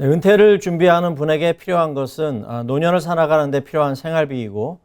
네, 은퇴를 준비하는 분에게 필요한 것은 아, 노년을 살아가는 데 필요한 생활비이고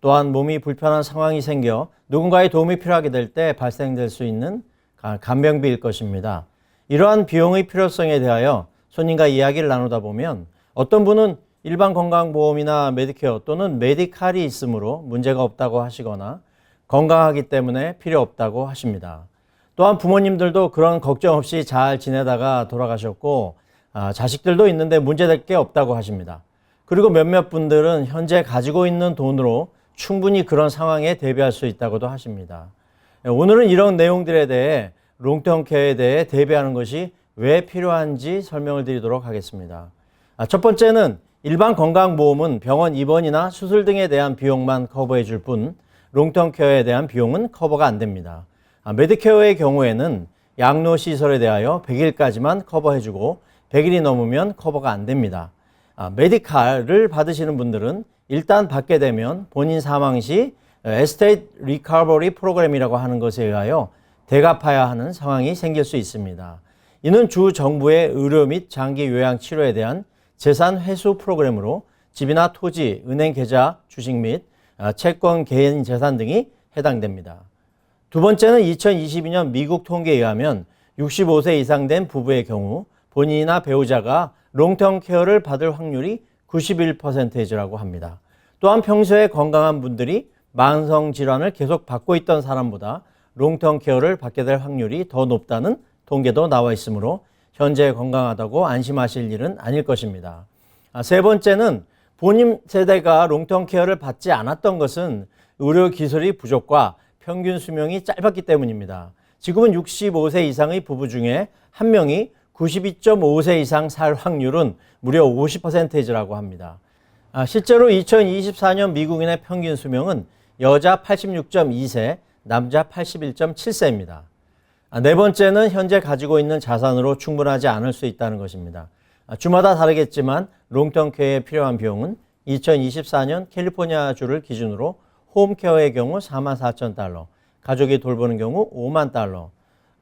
또한 몸이 불편한 상황이 생겨 누군가의 도움이 필요하게 될 때 발생될 수 있는 가- 간병비일 것입니다. 이러한 비용의 필요성에 대하여 손님과 이야기를 나누다 보면 어떤 분은 일반 건강보험이나 메디케어 또는 메디칼이 있으므로 문제가 없다고 하시거나 건강하기 때문에 필요 없다고 하십니다. 또한 부모님들도 그런 걱정 없이 잘 지내다가 돌아가셨고 아, 자식들도 있는데 문제될 게 없다고 하십니다. 그리고 몇몇 분들은 현재 가지고 있는 돈으로 충분히 그런 상황에 대비할 수 있다고도 하십니다. 오늘은 이런 내용들에 대해 롱텀케어에 대해 대비하는 것이 왜 필요한지 설명을 드리도록 하겠습니다. 아, 첫 번째는 일반 건강보험은 병원 입원이나 수술 등에 대한 비용만 커버해 줄 뿐 롱텀케어에 대한 비용은 커버가 안 됩니다. 아, 메디케어의 경우에는 양로시설에 대하여 100일까지만 커버해 주고 100일이 넘으면 커버가 안 됩니다. 아, 메디칼을 받으시는 분들은 일단 받게 되면 본인 사망 시 에스테이트 리커버리 프로그램이라고 하는 것에 의하여 대갚아야 하는 상황이 생길 수 있습니다. 이는 주 정부의 의료 및 장기 요양 치료에 대한 재산 회수 프로그램으로 집이나 토지, 은행 계좌, 주식 및 아, 채권 개인 재산 등이 해당됩니다. 두 번째는 2022년 미국 통계에 의하면 65세 이상 된 부부의 경우 본인이나 배우자가 롱텀 케어를 받을 확률이 91%라고 합니다. 또한 평소에 건강한 분들이 만성 질환을 계속 받고 있던 사람보다 롱텀 케어를 받게 될 확률이 더 높다는 통계도 나와 있으므로 현재 건강하다고 안심하실 일은 아닐 것입니다. 아, 세 번째는 본인 세대가 롱텀 케어를 받지 않았던 것은 의료 기술이 부족과 평균 수명이 짧았기 때문입니다. 지금은 65세 이상의 부부 중에 한 명이 92.5세 이상 살 확률은 무려 50%라고 합니다. 아, 실제로 2024년 미국인의 평균 수명은 여자 86.2세, 남자 81.7세입니다. 아, 네 번째는 현재 가지고 있는 자산으로 충분하지 않을 수 있다는 것입니다. 아, 주마다 다르겠지만 롱텀 케어에 필요한 비용은 2024년 캘리포니아주를 기준으로 홈케어의 경우 4만 4천 달러, 가족이 돌보는 경우 5만 달러,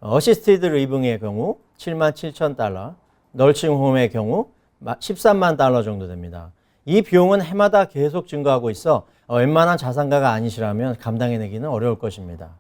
어시스티드 리빙의 경우 7만 7천 달러, 널싱홈의 경우 13만 달러 정도 됩니다. 이 비용은 해마다 계속 증가하고 있어 어, 웬만한 자산가가 아니시라면 감당해내기는 어려울 것입니다.